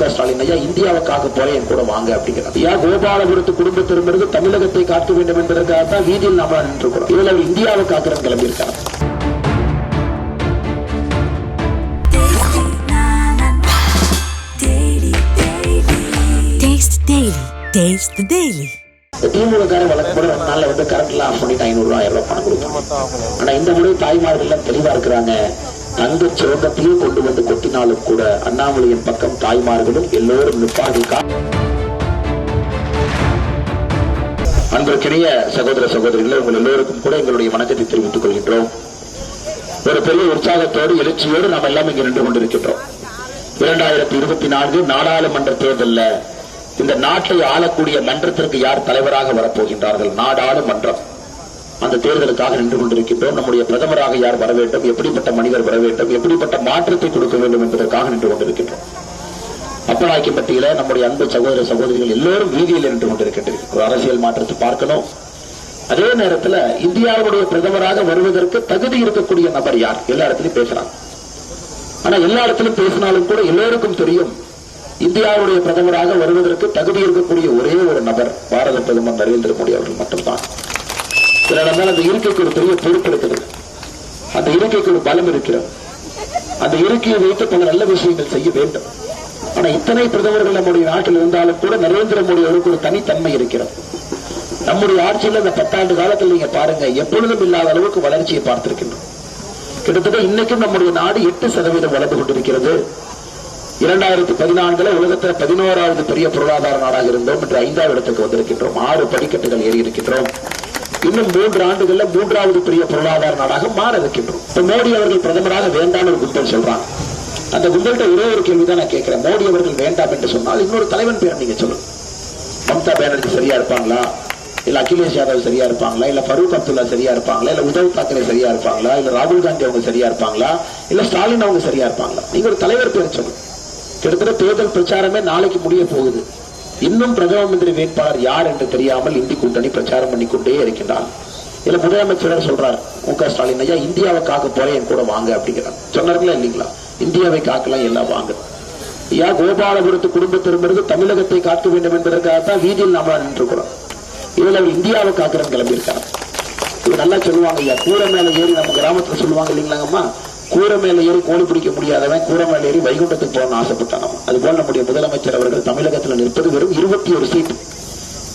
க ஸ்டாலின் ஐயா இந்தியாவுக்காக போறேன் என் கூட வாங்க அப்படிங்கிறார். ஐயா கோபாலபுரத்து குடும்பத்திலிருந்து தமிழகத்தை காக்க வேண்டும் என்பதற்காகத்தான் வீதியில் நாம நின்றுக்கிறோம். இதில் அவர் இந்தியாவை காக்கிறேன் கிளம்பியிருக்காங்க Taste the Daily. கூட ரெண்டு நாள்ல வந்து கரண்ட்ல ஆஃப் பண்ணிட்டு ஐநூறு ரூபாய் பணம் கொடுத்தாங்க ஆனா இந்த முறை தாய்மார்கள் எல்லாம் தெளிவா இருக்கிறாங்க. தங்க சுரங்கத்தையே கொண்டு வந்து கொட்டினாலும் கூட அண்ணாமலையின் பக்கம் தாய்மார்களும் எல்லோரும் நிப்பாகி அன்பிற்கினிய சகோதர சகோதரிகளை உங்கள் எல்லோருக்கும் கூட எங்களுடைய வணக்கத்தை தெரிவித்துக் கொள்கின்றோம். ஒரு பெரிய உற்சாகத்தோடு எழுச்சியோடு நாம் எல்லாம் இங்கு நின்று கொண்டிருக்கின்றோம். இரண்டாயிரத்தி இருபத்தி நான்கு நாடாளுமன்ற தேர்தலில் இந்த நாட்டை ஆளக்கூடிய மன்றத்திற்கு யார் தலைவராக வரப்போகின்றார்கள்? நாடாளுமன்றம். அந்த தேர்தலுக்காக நின்று கொண்டிருக்கின்றோம். நம்முடைய பிரதமராக யார் வர வேண்டும் எப்படிப்பட்ட மனிதர் வர வேண்டும் எப்படிப்பட்ட மாற்றத்தை கொடுக்க வேண்டும் என்பதற்காக நின்று கொண்டிருக்கின்றோம். அப்பநாய்க்கு மத்தியில நம்முடைய அன்பு சகோதர சகோதரிகள் எல்லோரும் வீதியில் நின்று கொண்டிருக்கின்றனர். ஒரு அரசியல் மாற்றத்தை பார்க்கணும். அதே நேரத்தில் இந்தியாவுடைய பிரதமராக வருவதற்கு தகுதி இருக்கக்கூடிய நபர் யார்? எல்லா இடத்துலயும் பேசுறாங்க. ஆனா எல்லா இடத்திலும் பேசினாலும் கூட எல்லோருக்கும் தெரியும் இந்தியாவுடைய பிரதமராக வருவதற்கு தகுதி இருக்கக்கூடிய ஒரே ஒரு நபர் பாரத பிரதமர் நரேந்திர மோடி அவர்கள் மட்டும்தான். சில அந்த இருக்கைக்கு ஒரு பெரிய பொறுப்பு இருக்கிறது அந்த இருக்கைக்கு ஒரு பலம் இருக்கிறது அந்த இருக்கையை வைத்து பல நல்ல விஷயங்கள் செய்ய வேண்டும். ஆனா இத்தனை பிரதமர்கள் நம்முடைய நாட்டில் இருந்தாலும் கூட நரேந்திர மோடி அவருக்கு ஒரு தனித்தன்மை இருக்கிறது. நம்முடைய ஆட்சியில் அந்த பத்தாண்டு காலத்தில் நீங்க பாருங்க எப்பொழுதும் இல்லாத அளவுக்கு வளர்ச்சியை பார்த்திருக்கின்றோம். கிட்டத்தட்ட இன்னைக்கும் நம்முடைய நாடு எட்டு சதவீதம் வளர்ந்து கொண்டிருக்கிறது. இரண்டாயிரத்தி பதினான்குல உலகத்துல பதினோராவது பெரிய பொருளாதார நாடாக இருந்தோம் என்று ஐந்தாவது இடத்துக்கு வந்திருக்கின்றோம். ஆறு படிக்கட்டுகள் ஏறி இருக்கின்றோம். இன்னும் மூன்று ஆண்டுகள்ல மூன்றாவது பெரிய பொருளாதார நாடாக மாற இருக்கின்றோம் இப்ப மோடி அவர்கள் பிரதமராக வேண்டாம் ஒரு கும்பல் சொல்றாங்க அந்த கும்பல்கிட்ட ஒரே ஒரு கேள்விதான் நான் கேட்கிறேன். மோடி அவர்கள் வேண்டாம் என்று சொன்னால் இன்னொரு தலைவன் பேர் நீங்க சொல்லுங்க. மம்தா பானர்ஜி சரியா இருப்பாங்களா? இல்ல அகிலேஷ் யாதவ் சரியா இருப்பாங்களா? இல்ல ஃபரூக் அப்துல்லா சரியா இருப்பாங்களா? இல்ல உத்தவ் தாக்கரே சரியா இருப்பாங்களா? இல்ல ராகுல் காந்தி அவங்க சரியா இருப்பாங்களா? இல்ல ஸ்டாலின் அவங்க சரியா இருப்பாங்களா? நீங்க ஒரு தலைவர் பேர் சொல்லுங்க. கிட்டத்தட்ட தேர்தல் பிரச்சாரமே நாளைக்கு முடிய போகுது. இன்னும் பிரதம மந்திரி வேட்பாளர் யார் என்று தெரியாமல் இந்தி கூட்டணி பிரச்சாரம் பண்ணிக்கொண்டே இருக்கின்றார். இல்ல முதலமைச்சர் சொல்றார் மு க ஸ்டாலின் ஐயா இந்தியாவை காக்க போறேன் என் கூட வாங்க அப்படிங்கிறார். சொன்னார்களா இல்லைங்களா? இந்தியாவை காக்கலாம் எல்லாம் வாங்க. ஐயா கோபாலபுரத்து குடும்பத்திலிருந்து தமிழகத்தை காக்க வேண்டும் என்பதற்காகத்தான் வீதியில் நாம நின்றுக்கிறோம் இதுல அவர் இந்தியாவை காக்கிறேன் கிளம்பியிருக்காங்க இது நல்லா சொல்லுவாங்க ஐயா கூரை மேல ஏறி நம்ம கிராமத்துல சொல்லுவாங்க இல்லைங்களாங்கம்மா? கூரை மேல ஏறி கோழி பிடிக்க முடியாதவன் கூரை மேல ஏறி வைகுண்டத்துக்கு போகணும்னு ஆசைப்பட்டான் அது போல நம்முடைய முதலமைச்சர் அவர்கள் தமிழகத்தில் நிற்பது வெறும் இருபத்தி ஒரு சீட்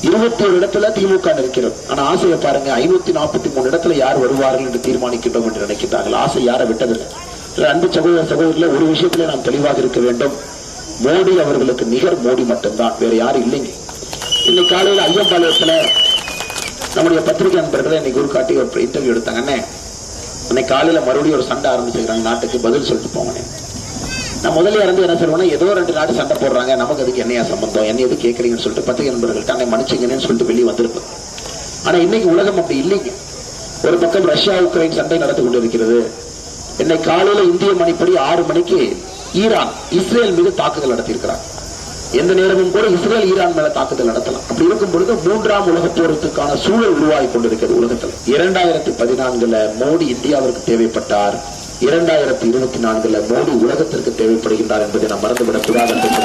இருபத்தி ஒரு இடத்துல திமுக நிற்கிறது. ஆனா ஆசையை பாருங்க ஐநூத்தி நாற்பத்தி மூணு இடத்துல யார் வருவார்கள் என்று தீர்மானிக்கின்றோம் என்று நினைக்கிறார்கள் ஆசை யாரை விட்டதில்லை. அன்பு சகோதர சகோதரில் ஒரு விஷயத்திலே நாம் தெளிவாக இருக்க வேண்டும். மோடி அவர்களுக்கு நிகர் மோடி மட்டும்தான் வேற யாரும் இல்லைங்க. இன்னைக்கு காலையில ஐயம்பாளையத்துல நம்முடைய பத்திரிகை நண்பர்களை இன்னைக்கு ஒரு காட்டி ஒரு இன்டர்வியூ எடுத்தாங்க. இன்னைக்கு காலையில மறுபடியும் ஒரு சண்டை ஆரம்பிச்சிருக்கிறாங்க நாட்டுக்கு பதில் சொல்லிட்டு போங்க நான் முதல்ல இறந்து என்ன சொல்லுவேன்னா ஏதோ ரெண்டு நாடு சண்டை போடுறாங்க. நமக்கு அதுக்கு என்னையா சம்பந்தம்? என்ன எது கேட்கறீங்கன்னு சொல்லிட்டு பத்திரிகை நண்பர்கள்ட்ட அன்னை மன்னிச்சிங்கன்னு சொல்லிட்டு வெளியே வந்திருப்பேன். ஆனா இன்னைக்கு உலகம் அப்படி இல்லைங்க. ஒரு பக்கம் ரஷ்யா உக்ரைன் சண்டை நடந்து கொண்டிருக்கிறது. என்னை காலையில இந்திய மணிப்படி ஆறு மணிக்கு ஈரான் இஸ்ரேல் மீது தாக்குதல் நடத்தியிருக்கிறார் எந்த நேரமும் கூட இஸ்ரேல் ஈரான் மேல தாக்குதல் நடத்தலாம். அப்படி இருக்கும் பொழுது மூன்றாம் உலக போருக்கான சூழல் உருவாகி கொண்டிருக்கிறது உலகத்தில். இரண்டாயிரத்தி பதினான்குல மோடி இந்தியாவிற்கு தேவைப்பட்டார். இரண்டாயிரத்தி இருபத்தி நான்குல மோடி உலகத்திற்கு தேவைப்படுகின்றார் என்பதை நாம் மறந்துவிடக் கூடாது என்று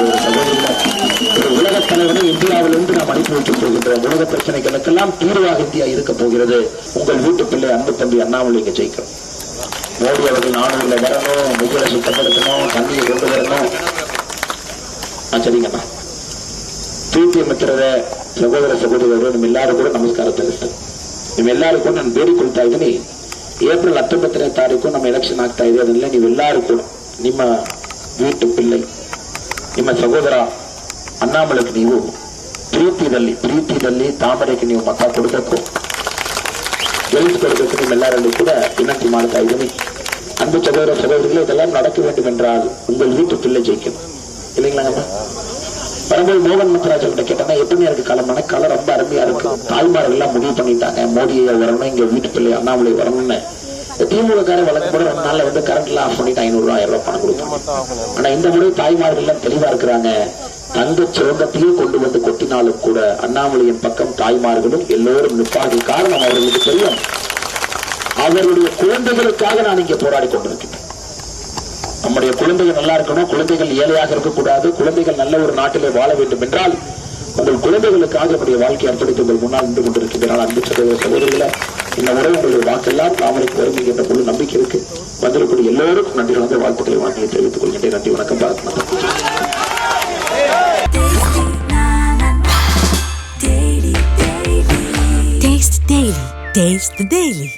ஒரு உலக தலைவனை இந்தியாவிலிருந்து நாம் அனுப்பி வைக்கப் போகின்ற உலக பிரச்சனைகளுக்கெல்லாம் தீர்வாக இந்தியா இருக்க போகிறது. உங்கள் வீட்டு பிள்ளை அன்பு தம்பி அண்ணாமலை இங்க ஜெயிக்கிறோம் மோடி அவர்கள் நாடுகளில் வரணும் முகலை சுத்தப்படுத்தணும் தண்ணியை கொண்டு வரணும். ஆ சரிங்கண்ணா ಪ್ರೀತಿ ಮಿತ್ರರ ಸಹೋದರ ಸಹೋದರಿಯರು ನಿಮ್ಮೆಲ್ಲರೂ ಕೂಡ ನಮಸ್ಕಾರ ತಿಳಿಸ್ತೇನೆ ನಿಮ್ಮೆಲ್ಲರೂ ಕೂಡ ನಾನು ಬೇಡಿಕೊಳ್ತಾ ಇದ್ದೀನಿ ಏಪ್ರಿಲ್ ಹತ್ತೊಂಬತ್ತನೇ ತಾರೀಕು ನಮ್ಮ ಎಲೆಕ್ಷನ್ ಆಗ್ತಾ ಇದೆ ಅದನ್ನೇ ನೀವೆಲ್ಲರೂ ಕೂಡ ನಿಮ್ಮ ವೀಟು ಪಿಲ್ಲೈ ನಿಮ್ಮ ಸಹೋದರ ಅಣ್ಣಾಮಲಕ್ಕೆ ನೀವು ಪ್ರೀತಿಯಲ್ಲಿ ಪ್ರೀತಿಯಲ್ಲಿ ತಾಮರೆಗೆ ನೀವು ಮತ ಕೊಡಬೇಕು ಗೆಲ್ಲಿಸಿಕೊಡ್ಬೇಕು ನಿಮ್ಮೆಲ್ಲರಲ್ಲೂ ಕೂಡ ವಿನಂತಿ ಮಾಡ್ತಾ ಇದ್ದೀನಿ அன்பு சகோதர சகோதரிகளே இதெல்லாம் நடக்க வேண்டும் என்றால் உங்கள் வீட்டு பிள்ளை ஜெயிக்கணும் இல்லைங்களாங்கம்மா வரும்போது மோகன் முத்துராஜ் கிட்ட கேட்டேன்னா எப்பவுமே இருக்கு காலம் மனக்காலம் ரொம்ப அருமையா இருக்கு. தாய்மார்கள் எல்லாம் முடிவு பண்ணிட்டாங்க. மோடியை வரணும் இங்க வீட்டு பிள்ளை அண்ணாமலை வரணும்னு. திமுக கார வழக்கு கூட ரெண்டு நாள்ல வந்து கரண்ட் ஆஃப் பண்ணிட்டு ஐநூறு ரூபாய் ரூபாய் பணம் கொடுப்பாங்க ஆனா இந்த முறை தாய்மார்கள் எல்லாம் தெளிவா இருக்கிறாங்க. தங்க சுரங்கத்தையே கொண்டு வந்து கொட்டினாலும் கூட அண்ணாமலையின் பக்கம் தாய்மார்களும் எல்லோரும் நிற்பார்கள் காரணம் அவர்களுக்கு தெரியும். அவருடைய குழந்தைகளுக்காக நான் இங்கே போராடி கொண்டிருக்கிறேன். நம்முடைய குழந்தைகள் நல்லா இருக்கணும். குழந்தைகள் ஏழையாக இருக்கக்கூடாது. குழந்தைகள் நல்ல ஒரு நாட்டிலே வாழ வேண்டும் என்றால் உங்கள் குழந்தைகளுக்காக நம்முடைய வாழ்க்கையை அர்ப்பணித்து உங்கள் முன்னால் நின்று கொண்டிருக்கின்றன அன்பு சகோதர சகோதரிகளை இந்த முறை உங்களுடைய வாக்கெல்லாம் தாமரைக்கு வரும் என்ற முழு நம்பிக்கை இருக்கு. வந்திருக்கக்கூடிய எல்லோருக்கும் நன்றி கலந்த வாழ்த்துக்களை வாங்கி தெரிவித்துக் கொள்கின்றேன். நன்றி வணக்கம். பாரத் மாதா Taste Daily. Taste the Daily.